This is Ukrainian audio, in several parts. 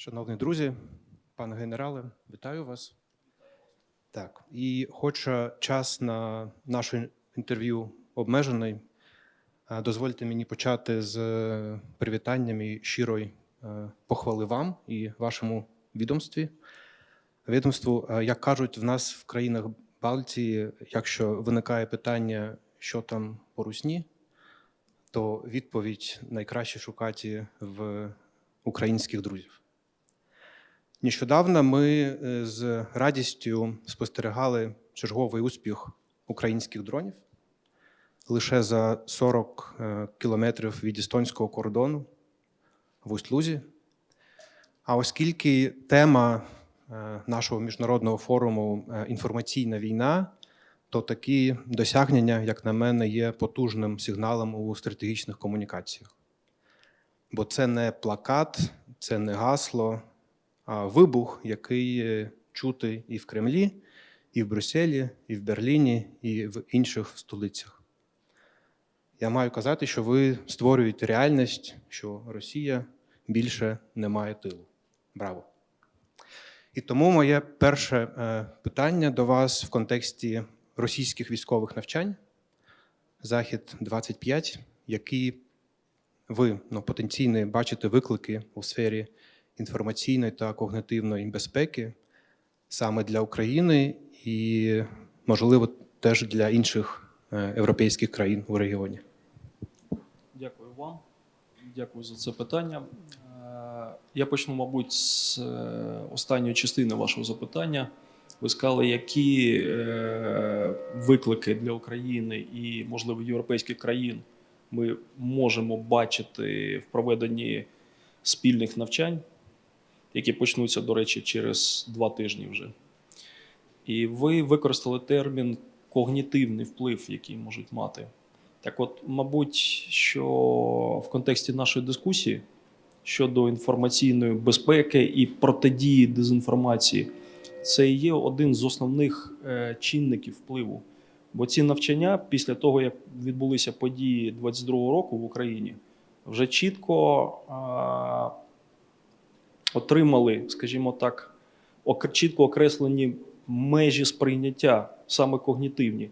Шановні друзі, пане генерале, вітаю вас. Так, і хоч е, час на наше інтерв'ю обмежений, е, дозвольте мені почати з е, привітанням і щирої е, похвали вам і вашому відомстві. Відомству, як кажуть, в нас в країнах Балтії, якщо виникає питання, що там по русні, то відповідь найкраще шукати в українських друзів. Нещодавно ми е, з радістю спостерігали черговий успіх українських дронів лише за 40 е, кілометрів від естонського кордону в Усть-Лузі. А оскільки тема е, нашого міжнародного форуму інформаційна війна, то такі досягнення, як на мене, є потужним сигналом у стратегічних комунікаціях. Бо це не плакат, це не гасло, вибух, який е, чути і в Кремлі, і в Брюсселі, і в Берліні, і в інших столицях. Я маю казати, що ви створюєте реальність, що Росія більше не має тилу. Браво! І тому моє перше е, питання до вас в контексті російських військових навчань Захід 25, які ви ну, потенційно бачите виклики у сфері інформаційної та когнитивної безпеки саме для України і, можливо, теж для інших е, європейських країн у регіоні. Дякую вам. Дякую за це питання. Е, Я почну, мабуть, з е, останньої частини вашого запитання. Ви сказали, які виклики для України і, можливо, європейських країн ми можемо бачити в проведенні спільних навчань, які почнуться, до речі, через два тижні вже. І ви використали термін когнітивний вплив, який можуть мати. Так, от, мабуть, що в контексті нашої дискусії щодо інформаційної безпеки і протидії дезінформації, це є один з основних е, чинників впливу. Бо ці навчання, після того, як відбулися події 22-го року в Україні, вже чітко отримали, скажімо так, чітко окреслені межі сприйняття, саме когнітивні.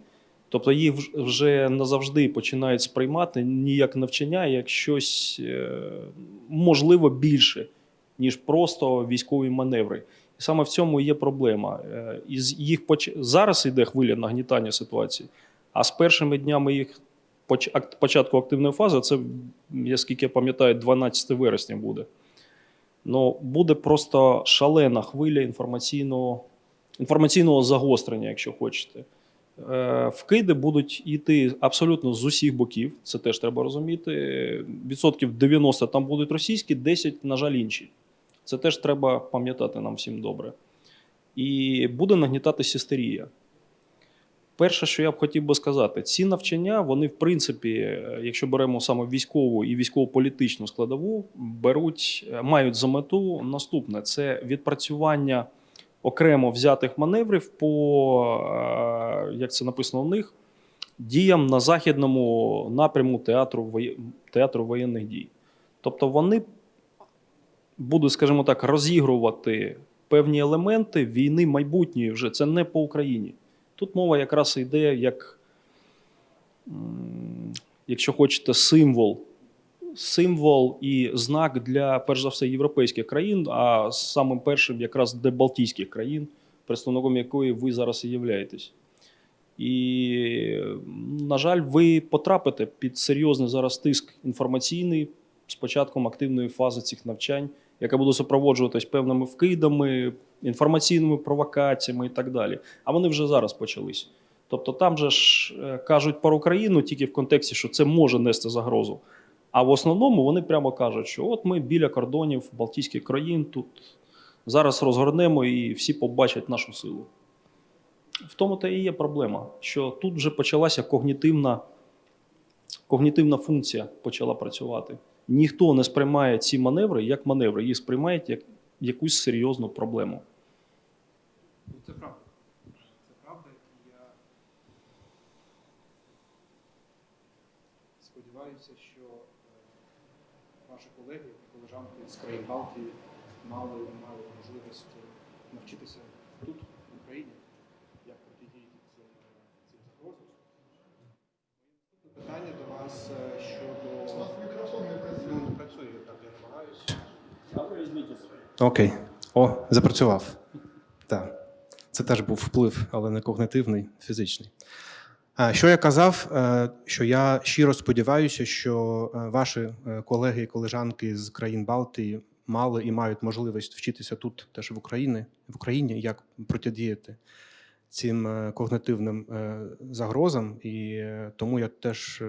Тобто їх вж- вже назавжди починають сприймати не як навчання, як щось е, можливо більше, ніж просто військові маневри. І саме в цьому є проблема. Е, Із їх поч- зараз йде хвиля нагнітання ситуації, а з першими днями їх поч- початку активної фази, це, я скільки я пам'ятаю, 12 вересня буде. Ну, буде просто шалена хвиля інформаційного, інформаційного загострення, якщо хочете. Е, Вкиди будуть йти абсолютно з усіх боків, це теж треба розуміти. Відсотків 90 там будуть російські, 10, на жаль, інші. Це теж треба пам'ятати нам всім добре. І буде нагнітатися істерія. Перше, що я б хотів би сказати, ці навчання, вони, в принципі, е, якщо беремо саме військову і військово-політичну складову, беруть, е, мають за мету наступне: це відпрацювання окремо взятих маневрів по, е, як це написано в них, діям на західному напряму театру, театру воєнних дій. Тобто вони будуть, скажімо так, розігрувати певні елементи війни майбутньої вже. Це не по Україні. Тут мова якраз йде як, якщо хочете, символ. Символ і знак для, перш за все, європейських країн, а самим першим якраз для Балтійських країн, представником якої ви зараз і являєтесь. І, на жаль, ви потрапите під серйозний зараз тиск інформаційний з початком активної фази цих навчань, яка буде супроводжуватись певними вкидами, інформаційними провокаціями і так далі. А вони вже зараз почались. Тобто там же ж е, кажуть про Україну тільки в контексті, що це може нести загрозу. А в основному вони прямо кажуть, що от ми біля кордонів Балтійських країн тут зараз розгорнемо і всі побачать нашу силу. В тому то і є проблема, що тут вже почалася когнітивна, когнітивна функція почала працювати. Ніхто не сприймає ці маневри як маневри, їх сприймають як якусь серйозну проблему. Це правда. Це правда, і я сподіваюся, що е, ваші колеги і колежанки з країн Балтії мали, мали можливість навчитися тут, в Україні, як протидіяти цим, цим загрозам. Питання до вас е, щодо. Окей. О, запрацював. Так. Це теж був вплив, але не когнитивний, фізичний. Що я казав, е, що я щиро сподіваюся, що е, ваші е, колеги і колежанки з країн Балтії мали і мають можливість вчитися тут, теж в Україні, в Україні, як протидіяти цим когнитивним загрозам. І тому я теж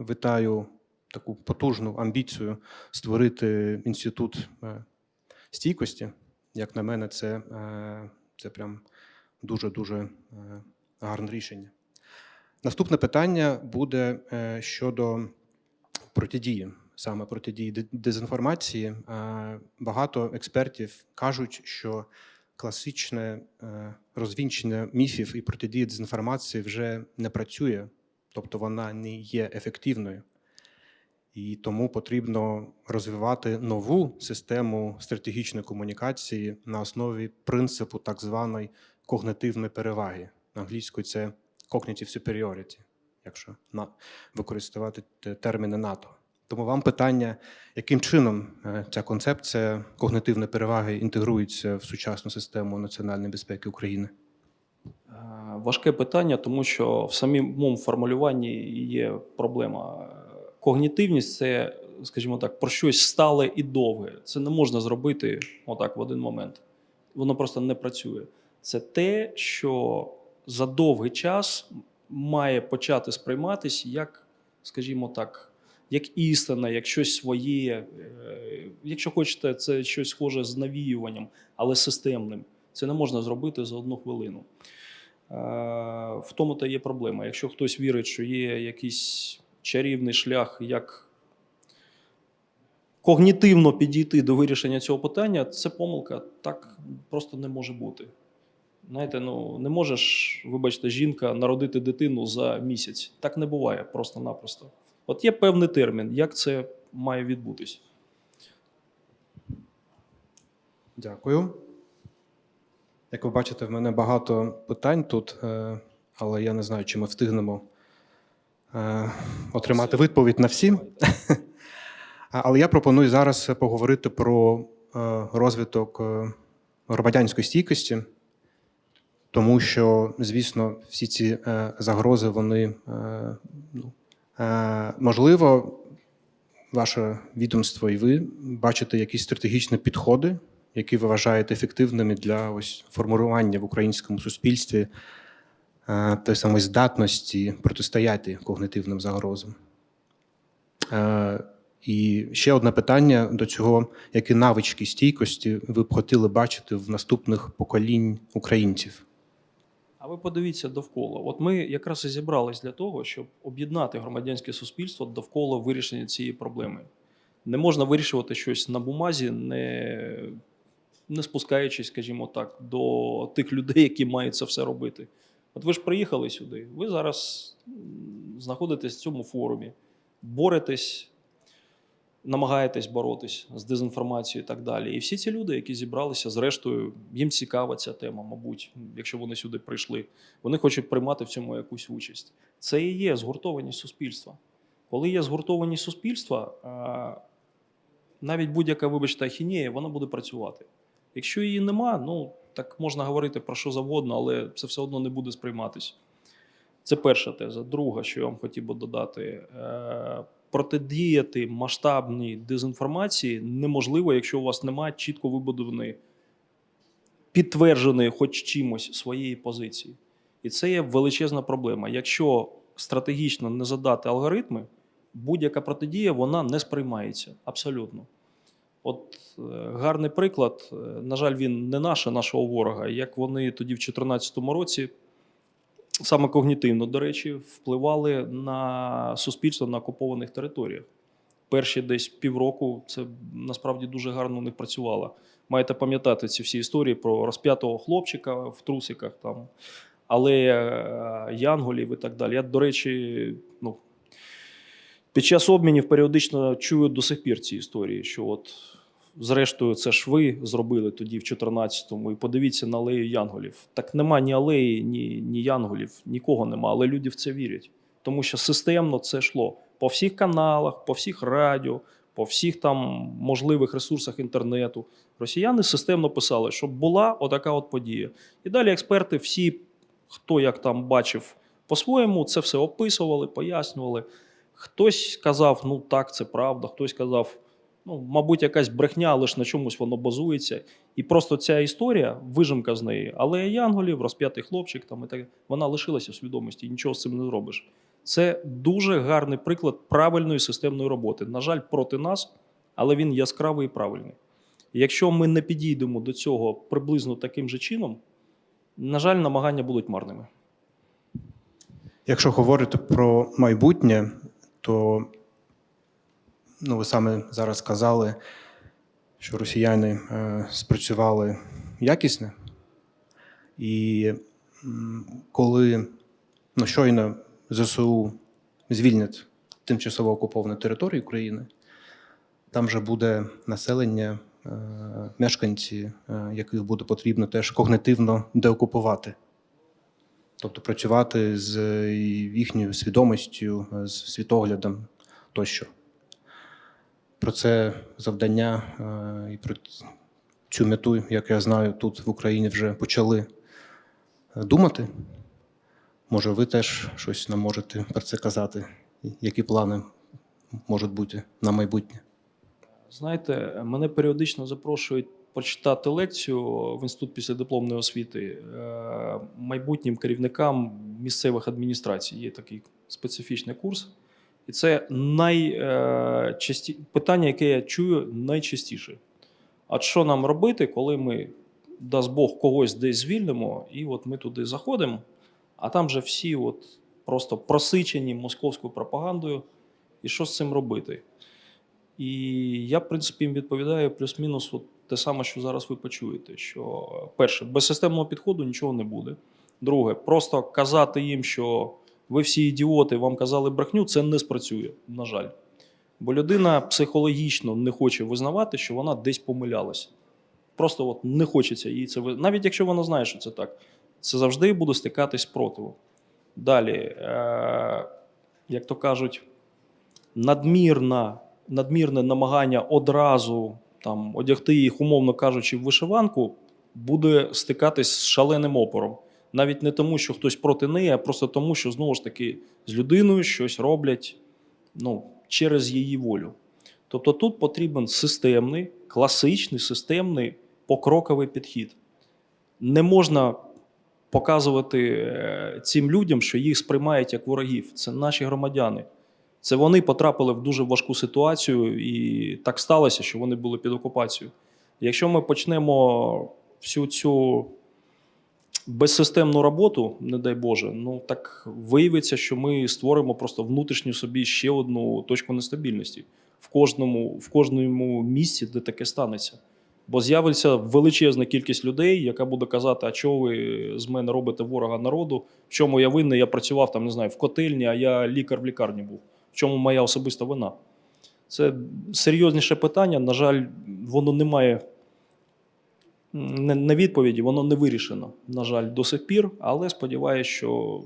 вітаю таку потужну амбіцію створити інститут е, стійкості. Як на мене, це, е, це прям дуже-дуже е, гарне рішення. Наступне питання буде щодо протидії, саме протидії дезінформації. Багато експертів кажуть, що класичне розвінчення міфів і протидія дезінформації вже не працює, тобто вона не є ефективною. І тому потрібно розвивати нову систему стратегічної комунікації на основі принципу так званої когнитивної переваги. Англійською це cognitive superiority, якщо використовувати терміни НАТО. Тому вам питання, яким чином е, ця концепція когнитивної переваги інтегрується в сучасну систему національної безпеки України? Е, Важке питання, тому що в самому формулюванні є проблема. Когнітивність це, скажімо так, про щось стале і довге. Це не можна зробити отак в один момент. Воно просто не працює. Це те, що за довгий час має почати сприйматись як, скажімо так, як істина, як щось своє. Е, Якщо хочете, це щось схоже з навіюванням, але системним. Це не можна зробити за одну хвилину. Е, В тому то є проблема. Якщо хтось вірить, що є якийсь чарівний шлях, як когнітивно підійти до вирішення цього питання, це помилка. Так просто не може бути. Знаєте, ну не можеш, вибачте, жінка народити дитину за місяць. Так не буває просто-напросто. От є певний термін, як це має відбутись. Дякую. Як ви бачите, в мене багато питань тут, е, але я не знаю, чи ми встигнемо отримати відповідь на всі. Але я пропоную зараз поговорити про е, розвиток е, громадянської стійкості, тому що, звісно, всі ці е, загрози, вони е, ну, е, можливо, ваше відомство і ви бачите якісь стратегічні підходи, які ви вважаєте ефективними для ось формування в українському суспільстві е, тої самої здатності протистояти когнитивним загрозам. Е, І ще одне питання до цього: які навички стійкості ви б хотіли бачити в наступних поколінь українців? А ви подивіться довкола. От ми якраз і зібрались для того, щоб об'єднати громадянське суспільство довкола вирішення цієї проблеми. Не можна вирішувати щось на бумазі, не, не спускаючись, скажімо так, до тих людей, які мають це все робити. От ви ж приїхали сюди, ви зараз знаходитесь в цьому форумі, боретесь, намагаєтесь боротись з дезінформацією і так далі. І всі ці люди, які зібралися, зрештою, їм цікава ця тема, мабуть, якщо вони сюди прийшли. Вони хочуть приймати в цьому якусь участь. Це і є згуртованість суспільства. Коли є згуртованість суспільства, навіть будь-яка, вибачте, ахінея, вона буде працювати. Якщо її нема, ну так можна говорити про що завгодно, але це все одно не буде сприйматись. Це перша теза. Друга, що я вам хотів би додати, е, протидіяти масштабній дезінформації неможливо, якщо у вас немає чітко вибудованої, підтвердженої хоч чимось своєї позиції. І це є величезна проблема. Якщо стратегічно не задати алгоритми, будь-яка протидія вона не сприймається абсолютно. От е, гарний приклад, е, на жаль, він не наш, а нашого ворога. Як вони тоді в 2014 році саме когнітивно, до речі, впливали на суспільство на окупованих територіях. Перші десь півроку це насправді дуже гарно у них працювало. Маєте пам'ятати ці всі історії про розп'ятого хлопчика в трусиках, там, але е, янголів і так далі. Я, до речі, ну, під час обмінів періодично чую до сих пір ці історії, що от Зрештою, це ж ви зробили тоді в 14-му, і подивіться на алею Янголів. Так нема ні алеї, ні, ні Янголів, нікого нема, але люди в це вірять. Тому що системно це йшло по всіх каналах, по всіх радіо, по всіх там можливих ресурсах інтернету. Росіяни системно писали, щоб була отака от подія. І далі експерти, всі, хто як там бачив по-своєму, це все описували, пояснювали. Хтось казав, ну так, це правда, хтось казав, ну, мабуть, якась брехня, але ж на чомусь воно базується. І просто ця історія, вижимка з неї, але Янголів, розп'ятий хлопчик, там, і так, вона лишилася в свідомості, нічого з цим не зробиш. Це дуже гарний приклад правильної системної роботи. На жаль, проти нас, але він яскравий і правильний. Якщо ми не підійдемо до цього приблизно таким же чином, на жаль, намагання будуть марними. Якщо говорити про майбутнє, то ну, ви саме зараз сказали, що росіяни е, спрацювали якісно. І коли ну, щойно ЗСУ звільнять тимчасово окуповані території України, там вже буде населення, е, мешканці, е, яких буде потрібно теж когнитивно деокупувати. Тобто працювати з е, їхньою свідомістю, е, з світоглядом тощо. Про це завдання е, і про цю мету, як я знаю, тут в Україні вже почали думати. Може, ви теж щось нам можете про це казати? Які плани можуть бути на майбутнє? Знаєте, мене періодично запрошують прочитати лекцію в інститут післядипломної освіти е, майбутнім керівникам місцевих адміністрацій. Є такий специфічний курс. І це найчасті... питання, яке я чую найчастіше. А що нам робити, коли ми, дасть Бог, когось десь звільнимо, і от ми туди заходимо, а там же всі от просто просичені московською пропагандою, і що з цим робити? І я, в принципі, їм відповідаю плюс-мінус те саме, що зараз ви почуєте. Що перше, без системного підходу нічого не буде. Друге, просто казати їм, що ви всі ідіоти, вам казали брехню, це не спрацює, на жаль. Бо людина психологічно не хоче визнавати, що вона десь помилялася. Просто от не хочеться їй це визнати. Навіть якщо вона знає, що це так, це завжди буде стикатись з. Далі, е- як то кажуть, надмірна, надмірне намагання одразу там, одягти їх, умовно кажучи, в вишиванку, буде стикатись з шаленим опором. Навіть не тому, що хтось проти неї, а просто тому, що знову ж таки з людиною щось роблять ну, через її волю. Тобто тут потрібен системний, класичний, системний покроковий підхід. Не можна показувати е, цим людям, що їх сприймають як ворогів. Це наші громадяни. Це вони потрапили в дуже важку ситуацію, і так сталося, що вони були під окупацією. Якщо ми почнемо всю цю безсистемну роботу, не дай Боже, ну так виявиться, що ми створимо просто внутрішню собі ще одну точку нестабільності в кожному, в кожному місці, де таке станеться. Бо з'явиться величезна кількість людей, яка буде казати, а чого ви з мене робите ворога народу? В чому я винний? Я працював там, не знаю, в котельні, а я лікар в лікарні був. В чому моя особиста вина? Це серйозніше питання. На жаль, воно не має не відповіді, воно не вирішено, на жаль, до сих пір. Але сподіваюся, що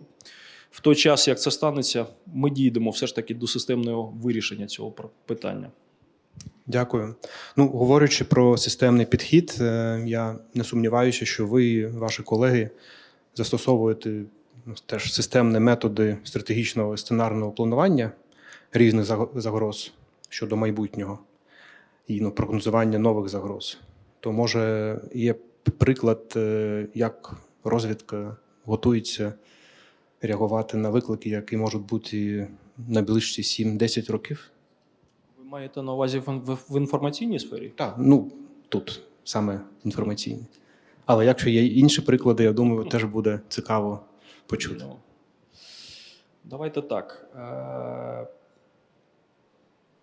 в той час, як це станеться, ми дійдемо все ж таки до системного вирішення цього питання. Дякую. Ну, говорячи про системний підхід, е, я не сумніваюся, що ви, ваші колеги, застосовуєте ну, теж системні методи стратегічного і сценарного планування різних загроз щодо майбутнього і ну, прогнозування нових загроз. То може є приклад, е, як розвідка готується реагувати на виклики, які можуть бути найближчі 7-10 років? Ви маєте на увазі в, в, в інформаційній сфері? Так, ну тут саме інформаційні. Але якщо є інші приклади, я думаю, теж буде цікаво почути. Ну, давайте так.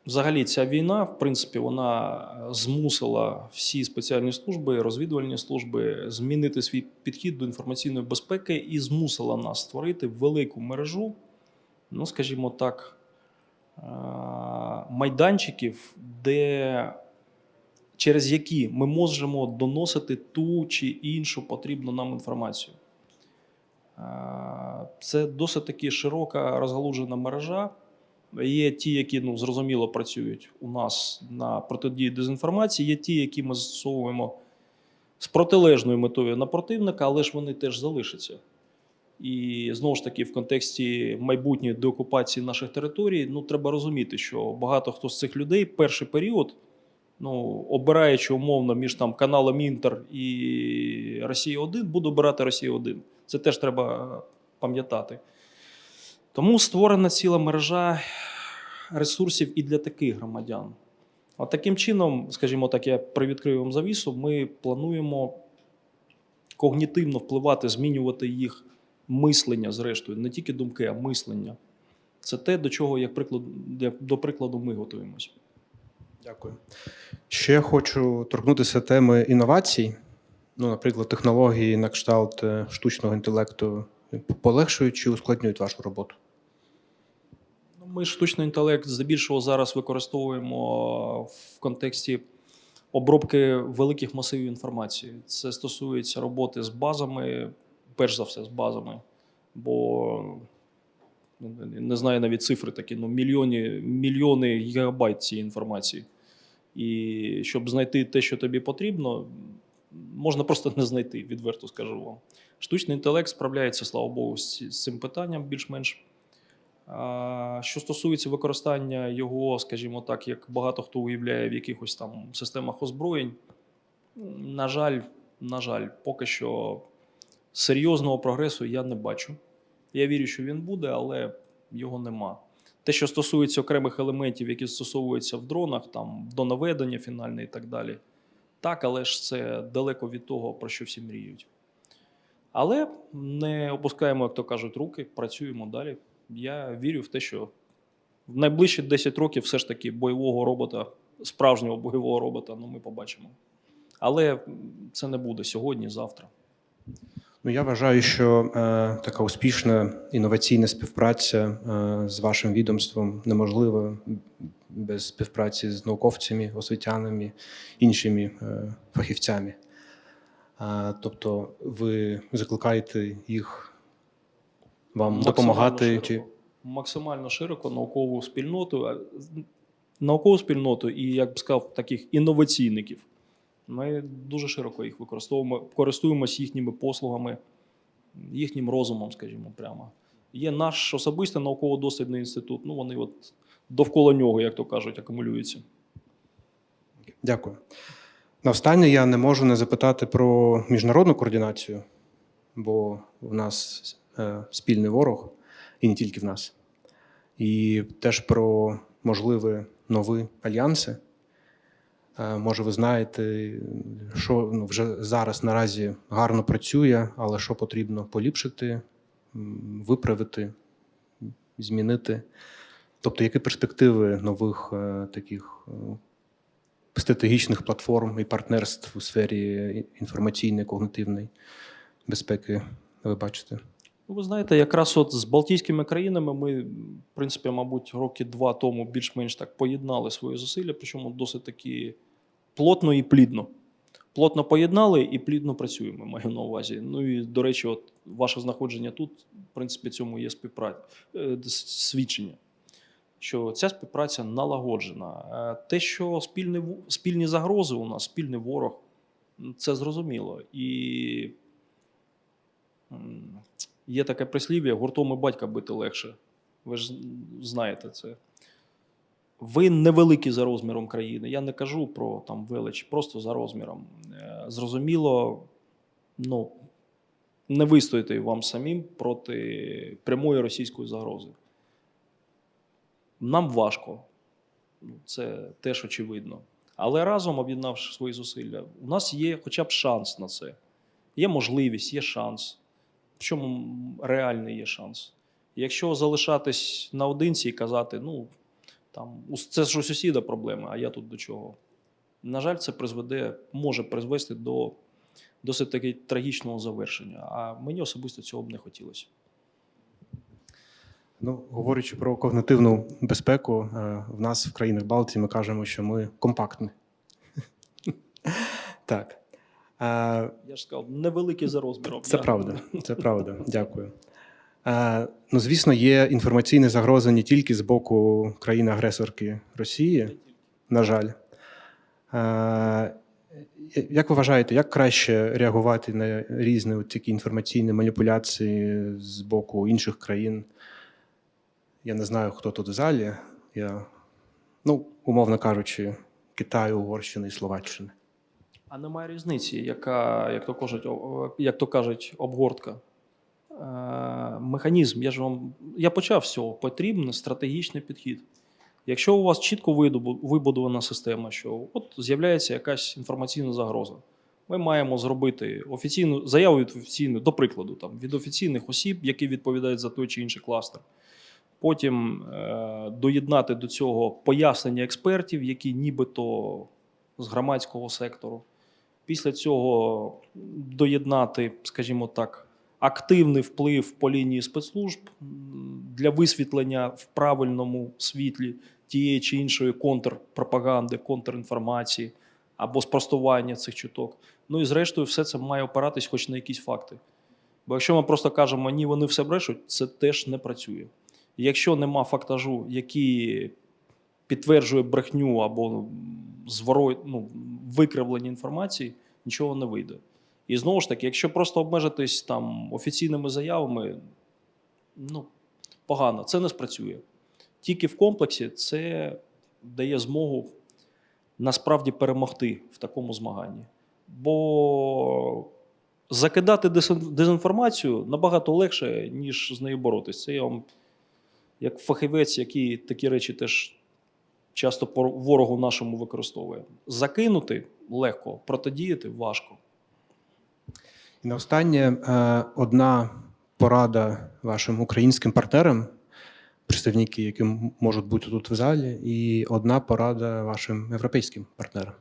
Е, Взагалі, ця війна, в принципі, вона змусила всі спеціальні служби, розвідувальні служби змінити свій підхід до інформаційної безпеки і змусила нас створити велику мережу, ну, скажімо так, е, майданчиків, де через які ми можемо доносити ту чи іншу потрібну нам інформацію. Е, Це досить таки широка розгалужена мережа. Є ті, які ну, зрозуміло працюють у нас на протидії дезінформації, є ті, які ми застосовуємо з протилежною метою на противника, але ж вони теж залишаться. І знову ж таки, в контексті майбутньої деокупації наших територій, ну треба розуміти, що багато хто з цих людей перший період, ну обираючи умовно між там каналом Інтер і Росія 1 буде обирати Росію 1 Це теж треба пам'ятати. Тому створена ціла мережа ресурсів і для таких громадян. От таким чином, скажімо так, я привідкрию вам завісу, ми плануємо когнітивно впливати, змінювати їх мислення, зрештою, не тільки думки, а мислення. Це те, до чого, як приклад, до прикладу, ми готуємося. Дякую. Ще хочу торкнутися теми інновацій. Ну, наприклад, технології на кшталт е, штучного інтелекту полегшують чи ускладнюють вашу роботу? Ми штучний інтелект здебільшого зараз використовуємо в контексті обробки великих масивів інформації. Це стосується роботи з базами, перш за все, з базами. Бо ну, не знаю навіть цифри такі, ну мільйони, мільйони гігабайт цієї інформації. І щоб знайти те, що тобі потрібно, можна просто не знайти, відверто скажу вам. Штучний інтелект справляється, слава Богу, з цим питанням більш-менш. Що стосується використання його, скажімо так, як багато хто уявляє в якихось там системах озброєнь, на жаль, на жаль, поки що серйозного прогресу я не бачу. Я вірю, що він буде, але його нема. Те, що стосується окремих елементів, які застосовуються в дронах, там до наведення фінальне і так далі. Так, але ж це далеко від того, про що всі мріють. Але не опускаємо, як то кажуть, руки, працюємо далі. Я вірю в те, що в найближчі 10 років все ж таки бойового робота, справжнього бойового робота, ну ми побачимо. Але це не буде сьогодні, завтра. Ну, я вважаю, що е, така успішна інноваційна співпраця е, з вашим відомством неможлива без співпраці з науковцями, освітянами, іншими е, фахівцями. Е, тобто, ви закликаєте їх вам Максимально допомагати широко. чи максимально широко наукову спільноту, наукову спільноту і, як би сказав, таких інноваційників. Ми дуже широко їх використовуємо, користуємося їхніми послугами, їхнім розумом, скажімо прямо. Є наш особистий науково-дослідний інститут. Ну, вони от довкола нього, як то кажуть, акумулюються. Дякую. На останнє я не можу не запитати про міжнародну координацію, бо в нас спільний ворог, і не тільки в нас. І теж про можливі нові альянси. Е, може, ви знаєте, що ну, вже зараз наразі гарно працює, але що потрібно поліпшити, виправити, змінити. Тобто, які перспективи нових е, таких е, стратегічних платформ і партнерств у сфері інформаційної, когнитивної безпеки ви бачите? Ну, ви знаєте, якраз от з Балтійськими країнами ми, в принципі, мабуть, роки два тому більш-менш так поєднали свої зусилля, причому досить таки плотно і плідно. Плотно поєднали і плідно працюємо, маю на увазі. Ну і до речі, от ваше знаходження тут, в принципі, цьому є співпраця е, свідчення. Що ця співпраця налагоджена. Е, Те, що спільний, в- спільні загрози у нас, спільний ворог, це зрозуміло. І є таке прислів'я: гуртом і батька бити легше. Ви ж знаєте це. Ви невеликі за розміром країни. Я не кажу про там велич, просто за розміром. Е, Зрозуміло, ну, не вистоїте вам самим проти прямої російської загрози. Нам важко. Ну, Це теж очевидно. Але разом, об'єднавши свої зусилля, у нас є хоча б шанс на це. Є можливість, є шанс. Причому м, реальний є шанс. Якщо залишатись наодинці і казати, ну там це ж у сусіда проблеми, а я тут до чого. На жаль, це призведе, може призвести до досить таки трагічного завершення. А мені особисто цього б не хотілося. Ну, говорячи про когнитивну безпеку, е, в нас в країнах Балтії ми кажемо, що ми компактні. Так. Е, Я ж сказав, невеликі за розміром. Це да. правда, це правда. Дякую. Е, ну, звісно, є інформаційні загрози не тільки з боку країни-агресорки Росії, на жаль. Е, як ви вважаєте, як краще реагувати на різні от такі інформаційні маніпуляції з боку інших країн? Я не знаю, хто тут в залі. Я, ну, умовно кажучи, Китаю, Угорщини і Словаччини. А немає різниці, яка, як то кажуть, як то кажуть, обгортка. Е, механізм, я ж вам я почав з цього. Потрібен стратегічний підхід. Якщо у вас чітко вибудована система, що от з'являється якась інформаційна загроза, ми маємо зробити офіційну заяву від офіційну, до прикладу, там, від офіційних осіб, які відповідають за той чи інший кластер. Потім е, доєднати до цього пояснення експертів, які нібито з громадського сектору. Після цього доєднати, скажімо так, активний вплив по лінії спецслужб для висвітлення в правильному світлі тієї чи іншої контрпропаганди, контрінформації або спростування цих чуток. Ну і зрештою, все це має опиратись хоч на якісь факти. Бо якщо ми просто кажемо, ні, вони все брешуть, це теж не працює. Якщо нема фактажу, який підтверджує брехню або зворо, ну, викривлення інформації, нічого не вийде. І знову ж таки, якщо просто обмежитись там офіційними заявами, ну, погано, це не спрацює. Тільки в комплексі це дає змогу насправді перемогти в такому змаганні. Бо закидати дезінформацію набагато легше, ніж з нею боротися. Це я вам як фахівець, який такі речі теж часто по ворогу нашому використовує. Закинути легко, протидіяти важко. І на останнє е, одна порада вашим українським партнерам, представники, які можуть бути тут в залі, і одна порада вашим європейським партнерам.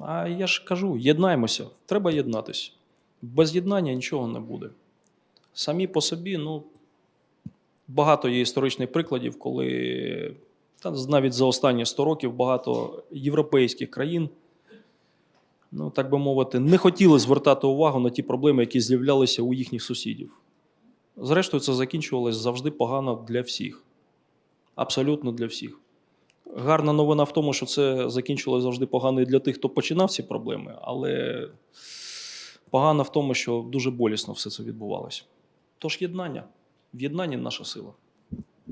А я ж кажу: єднаймося, треба єднатися. Без єднання нічого не буде. Самі по собі, ну, багато є історичних прикладів, коли та навіть за останні 100 років багато європейських країн, ну, так би мовити, не хотіли звертати увагу на ті проблеми, які з'являлися у їхніх сусідів. Зрештою, це закінчувалось завжди погано для всіх. Абсолютно для всіх. Гарна новина в тому, що це закінчилось завжди погано і для тих, хто починав ці проблеми, але погано в тому, що дуже болісно все це відбувалося. Тож єднання. В єднанні наша сила.